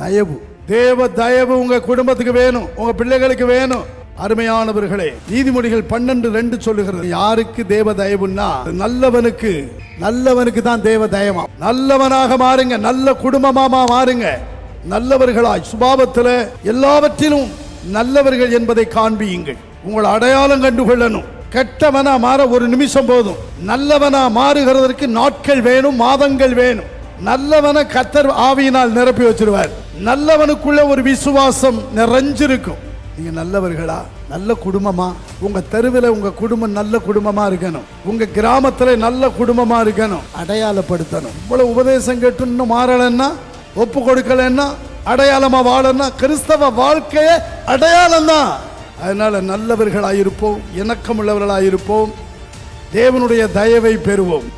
தயவு. தேவ தயவு உங்க குடும்பத்துக்கு வேணும் உங்க பிள்ளைகளுக்கு வேணும். அருமையானவர்களே நீதிமொழிகள் பன்னெண்டு ரெண்டு சொல்லுகிறது. யாருக்கு தேவ தயவுன்னா நல்லவனுக்கு நல்லவனுக்கு தான் தேவ தயமா? நல்லவனாக மாறுங்க நல்ல குடும்பமா மாறுங்க. நல்லவர்களாய் சுபாவத்தில் எல்லாவற்றிலும் நல்லவர்கள் என்பதை காண்பியுங்கள். உங்கள் அடையாளம் கண்டுகொள்ளணும். கெட்டவனா மாற ஒரு நிமிஷம் போதும். நல்லவனா மாறுகிறதற்கு நாட்கள் வேணும் மாதங்கள் வேணும். நல்லவனை கத்தர் ஆவியினால் நிரப்பி வச்சிருவார். நல்லவனுக்குள்ள ஒரு விசுவாசம் நிறைஞ்சிருக்கும். நீங்க நல்லவர்களா? நல்ல குடும்பமா? உங்க தெருவில் உங்க குடும்பம் நல்ல குடும்பமா இருக்கணும். உங்க கிராமத்துல நல்ல குடும்பமா இருக்கணும். அடையாளப்படுத்தணும். இவ்வளவு உபதேசம் கேட்டு இன்னும் மாறலன்னா ஒப்பு கொடுக்கலன்னா அடையாளமா வாழன்னா கிறிஸ்தவ வாழ்க்கையே அடையாளம் தான் அதனால நல்லவர்களாயிருப்போம் இணக்கமுள்ளவர்களாயிருப்போம். தேவனுடைய தயவை பெறுவோம்.